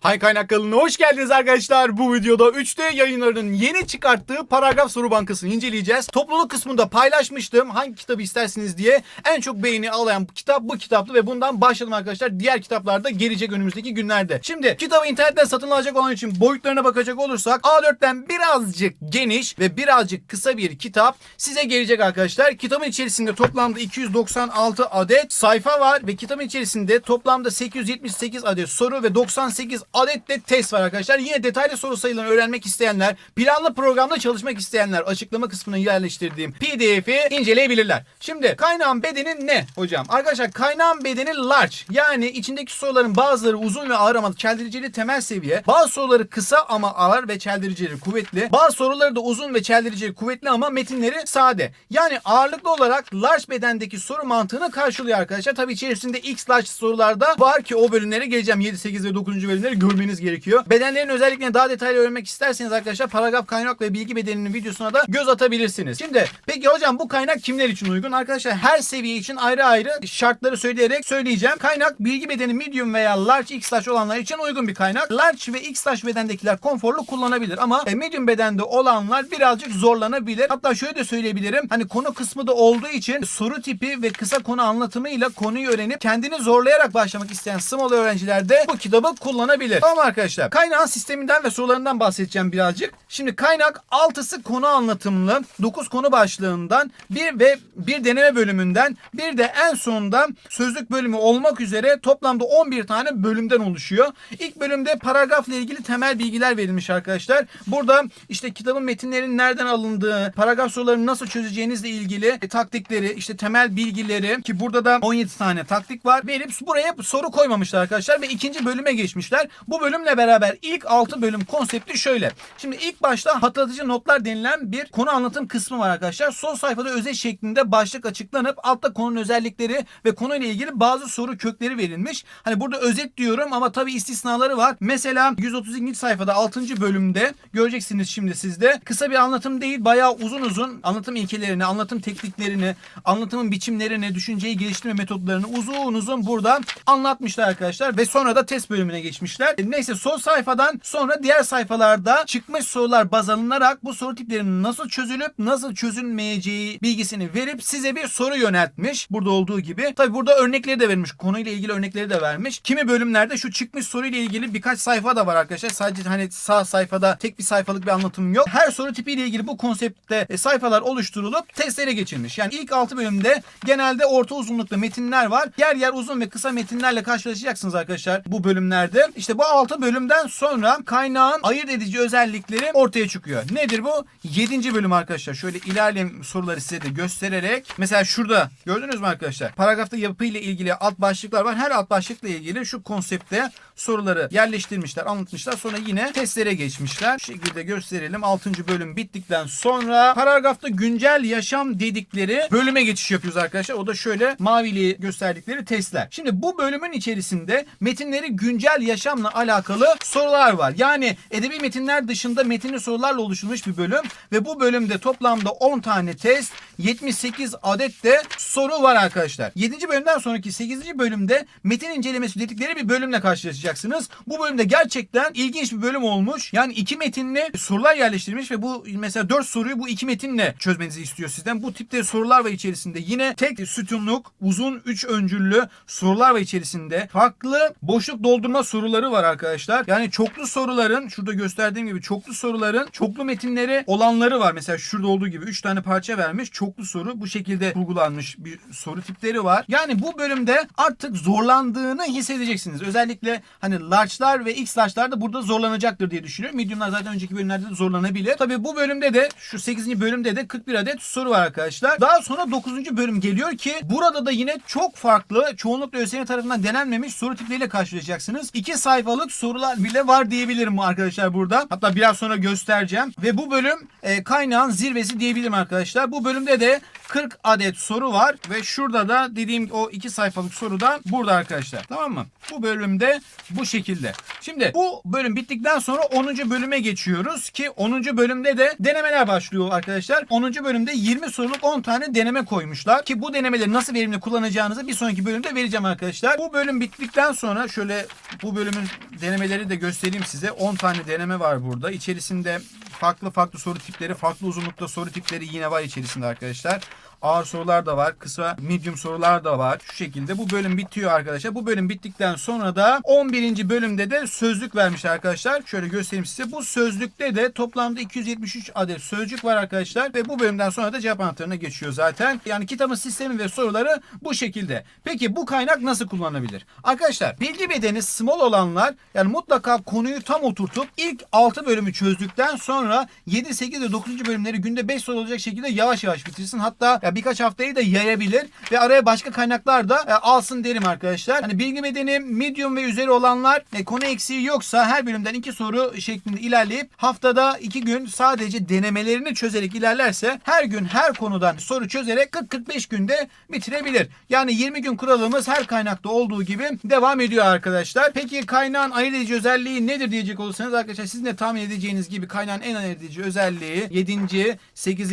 Hay Kaynak kanalına hoş geldiniz arkadaşlar. Bu videoda 3D yayınlarının yeni çıkarttığı paragraf soru bankasını inceleyeceğiz. Topluluk kısmında paylaşmıştım hangi kitabı istersiniz diye. En çok beğeni alayan kitap bu kitaptı ve bundan başladım arkadaşlar. Diğer kitaplar da gelecek önümüzdeki günlerde. Şimdi kitabı internetten satın alacak olan için boyutlarına bakacak olursak A4'ten birazcık geniş ve birazcık kısa bir kitap size gelecek arkadaşlar. Kitabın içerisinde toplamda 296 adet sayfa var ve kitabın içerisinde toplamda 878 adet soru ve 98 adet de test var arkadaşlar. Yine detaylı soru sayılarını öğrenmek isteyenler, planlı programda çalışmak isteyenler açıklama kısmına yerleştirdiğim PDF'i inceleyebilirler. Şimdi kaynağın bedeni ne hocam? Arkadaşlar kaynağın bedeni large. Yani içindeki soruların bazıları uzun ve ağır ama çeldiricili temel seviye. Bazı soruları kısa ama ağır ve çeldiricili kuvvetli. Bazı soruları da uzun ve çeldiricili kuvvetli ama metinleri sade. Yani ağırlıklı olarak large bedendeki soru mantığını karşılıyor arkadaşlar. Tabii içerisinde X large sorularda var ki o bölümlere geleceğim. 7, 8 ve 9. bölümleri görmeniz gerekiyor. Bedenlerin özelliklerini daha detaylı öğrenmek isterseniz arkadaşlar paragraf kaynak ve bilgi bedeninin videosuna da göz atabilirsiniz. Şimdi peki hocam bu kaynak kimler için uygun? Arkadaşlar her seviye için ayrı ayrı şartları söyleyerek söyleyeceğim. Kaynak bilgi bedeni medium veya large X large olanlar için uygun bir kaynak. Large ve X large bedendekiler konforlu kullanabilir ama e, medium bedende olanlar birazcık zorlanabilir. Hatta şöyle de söyleyebilirim. Hani konu kısmı da olduğu için soru tipi ve kısa konu anlatımıyla konuyu öğrenip kendini zorlayarak başlamak isteyen small öğrenciler de bu kitabı kullanabilir. Tamam arkadaşlar. Kaynağın sisteminden ve sorularından bahsedeceğim birazcık. Şimdi kaynak altısı konu anlatımlı 9 konu başlığından bir ve bir deneme bölümünden bir de en sonunda sözlük bölümü olmak üzere toplamda 11 tane bölümden oluşuyor. İlk bölümde paragrafla ilgili temel bilgiler verilmiş arkadaşlar. Burada işte kitabın metinlerinin nereden alındığı, paragraf sorularını nasıl çözeceğinizle ilgili e, taktikleri, işte temel bilgileri ki burada da 17 tane taktik var. Verip buraya soru koymamışlar arkadaşlar ve ikinci bölüme geçmişler. Bu bölümle beraber ilk 6 bölüm konsepti şöyle. Şimdi ilk başta hatırlatıcı notlar denilen bir konu anlatım kısmı var arkadaşlar. Sol sayfada özet şeklinde başlık açıklanıp altta konunun özellikleri ve konuyla ilgili bazı soru kökleri verilmiş. Hani burada özet diyorum ama tabii istisnaları var. Mesela 132. sayfada 6. bölümde göreceksiniz şimdi sizde. Kısa bir anlatım değil bayağı uzun uzun anlatım ilkelerini, anlatım tekniklerini, anlatımın biçimlerini, düşünceyi geliştirme metotlarını uzun uzun burada anlatmışlar arkadaşlar ve sonra da test bölümüne geçmişler. E, Neyse sol sayfadan sonra diğer sayfalarda çıkmış sorular baz alınarak bu soru tiplerinin nasıl çözülüp nasıl çözülmeyeceği bilgisini verip size bir soru yöneltmiş. Burada olduğu gibi. Tabi burada örnekleri de vermiş. Konuyla ilgili örnekleri de vermiş. Kimi bölümlerde şu çıkmış soruyla ilgili birkaç sayfa da var arkadaşlar. Sadece hani sağ sayfada tek bir sayfalık bir anlatım yok. Her soru tipiyle ilgili bu konseptte e, sayfalar oluşturulup testlere geçilmiş. Yani ilk 6 bölümde genelde orta uzunlukta metinler var. Yer yer uzun ve kısa metinlerle karşılaşacaksınız arkadaşlar bu bölümlerde. İşte bu 6 bölümden sonra kaynağın ayırt edici özellikleri ortaya çıkıyor. Nedir bu? 7. bölüm arkadaşlar. Şöyle ilerleyen soruları size de göstererek. Mesela şurada gördünüz mü arkadaşlar? Paragrafta yapıyla ilgili alt başlıklar var. Her alt başlıkla ilgili şu konsepte soruları yerleştirmişler, anlatmışlar. Sonra yine testlere geçmişler. Şu şekilde gösterelim. 6. bölüm bittikten sonra paragrafta güncel yaşam dedikleri bölüme geçiş yapıyoruz arkadaşlar. O da şöyle mavili gösterdikleri testler. Şimdi bu bölümün içerisinde metinleri güncel yaşamla alakalı sorular var. Yani edebi metinler dışında metinli sorularla oluşturulmuş bir bölüm ve bu bölümde toplamda 10 tane test, 78 adet de soru var arkadaşlar. 7. bölümden sonraki 8. bölümde metin incelemesi dedikleri bir bölümle karşılaşacaksınız. Bu bölümde gerçekten ilginç bir bölüm olmuş. Yani iki metinli sorular yerleştirilmiş ve bu mesela 4 soruyu bu iki metinle çözmenizi istiyor sizden. Bu tipte sorular var içerisinde. Yine tek sütunluk, uzun 3 öncüllü sorular var içerisinde. Farklı boşluk doldurma soruları var arkadaşlar. Yani çoklu soruların şurada gösterdiğim gibi çoklu soruların çoklu metinleri olanları var. Mesela şurada olduğu gibi 3 tane parça vermiş. Çoklu soru bu şekilde kurgulanmış bir soru tipleri var. Yani bu bölümde artık zorlandığını hissedeceksiniz. Özellikle hani large'lar ve x large'lar da burada zorlanacaktır diye düşünüyorum. Medium'lar zaten önceki bölümlerde de zorlanabilir. Tabii bu bölümde de şu 8. bölümde de 41 adet soru var arkadaşlar. Daha sonra 9. bölüm geliyor ki burada da yine çok farklı çoğunlukla ÖSYM tarafından denenmemiş soru tipleriyle karşılaşacaksınız. 2 sayfalık sorular bile var diyebilirim arkadaşlar burada. Hatta biraz sonra göstereceğim. Ve bu bölüm e, kaynağın zirvesi diyebilirim arkadaşlar. Bu bölümde de 40 adet soru var ve şurada da dediğim o 2 sayfalık soru da burada arkadaşlar. Tamam mı? Bu bölümde bu şekilde. Şimdi bu bölüm bittikten sonra 10. bölüme geçiyoruz ki 10. bölümde de denemeler başlıyor arkadaşlar. 10. bölümde 20 soruluk 10 tane deneme koymuşlar ki bu denemeleri nasıl verimli kullanacağınızı bir sonraki bölümde vereceğim arkadaşlar. Bu bölüm bittikten sonra şöyle bu bölümün denemeleri de göstereyim size. 10 tane deneme var burada. İçerisinde farklı farklı soru tipleri, farklı uzunlukta soru tipleri yine var içerisinde arkadaşlar. Ağır sorular da var. Kısa, medium sorular da var. Şu şekilde bu bölüm bitiyor arkadaşlar. Bu bölüm bittikten sonra da 11. bölümde de sözlük vermişler arkadaşlar. Şöyle göstereyim size. Bu sözlükte de toplamda 273 adet sözcük var arkadaşlar. Ve bu bölümden sonra da cevap anahtarına geçiyor zaten. Yani kitabın sistemi ve soruları bu şekilde. Peki bu kaynak nasıl kullanılabilir? Arkadaşlar bilgi bedeni small olanlar yani mutlaka konuyu tam oturtup ilk 6 bölümü çözdükten sonra 7, 8 ve 9. bölümleri günde 5 soru olacak şekilde yavaş yavaş bitirsin. Hatta ya birkaç haftayı da yayabilir ve araya başka kaynaklar da e, alsın derim arkadaşlar. Hani bilgi bedeni medium ve üzeri olanlar e, konu eksiği yoksa her bölümden 2 soru şeklinde ilerleyip haftada 2 gün sadece denemelerini çözerek ilerlerse her gün her konudan soru çözerek 40-45 günde bitirebilir. Yani 20 gün kuralımız her kaynakta olduğu gibi devam ediyor arkadaşlar. Peki kaynağın ayırt edici özelliği nedir diyecek olursanız arkadaşlar sizin de tahmin edeceğiniz gibi kaynağın en ayırt edici özelliği 7. 8.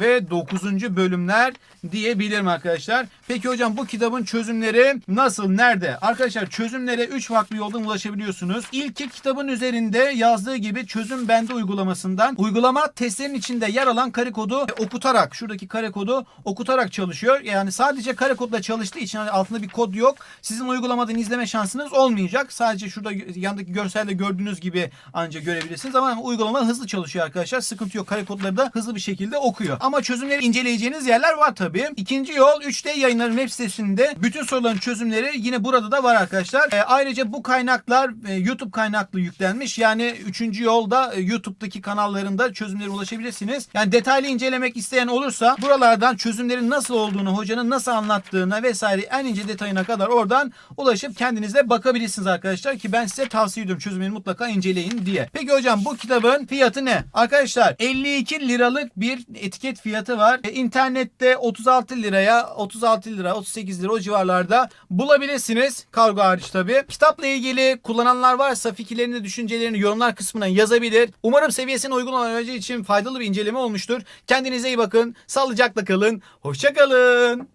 ve 9. bölümler diyebilirim arkadaşlar. Peki hocam bu kitabın çözümleri nasıl? Nerede? Arkadaşlar çözümlere 3 farklı yoldan ulaşabiliyorsunuz. İlki kitabın üzerinde yazdığı gibi çözüm bende uygulamasından uygulama testlerin içinde yer alan kare kodu okutarak şuradaki kare kodu okutarak çalışıyor. Yani sadece kare kodla çalıştığı için hani altında bir kod yok. Sizin uygulamadan izleme şansınız olmayacak. Sadece şurada yandaki görselde gördüğünüz gibi ancak görebilirsiniz ama uygulama hızlı çalışıyor arkadaşlar. Sıkıntı yok. Kare kodları da hızlı bir şekilde okuyor. Ama çözümleri inceleyeceğiniz yerler var tabii. İkinci yol 3D yayınların web sitesinde bütün soruların çözümleri yine burada da var arkadaşlar. E, ayrıca bu kaynaklar e, YouTube kaynaklı yüklenmiş. Yani üçüncü yolda e, YouTube'daki kanallarında çözümlere ulaşabilirsiniz. Yani detaylı incelemek isteyen olursa buralardan çözümlerin nasıl olduğunu, hocanın nasıl anlattığına vesaire en ince detayına kadar oradan ulaşıp kendiniz bakabilirsiniz arkadaşlar ki ben size tavsiye ediyorum çözümleri mutlaka inceleyin diye. Peki hocam bu kitabın fiyatı ne? Arkadaşlar 52 liralık bir etiket fiyatı var. E, internette 36 liraya 36 lira 38 lira o civarlarda bulabilirsiniz. Kargo hariç tabi. Kitapla ilgili kullananlar varsa fikirlerini, düşüncelerini yorumlar kısmına yazabilir. Umarım seviyesine uygun olan öğrenci için faydalı bir inceleme olmuştur. Kendinize iyi bakın. Sağlıcakla kalın. Hoşçakalın.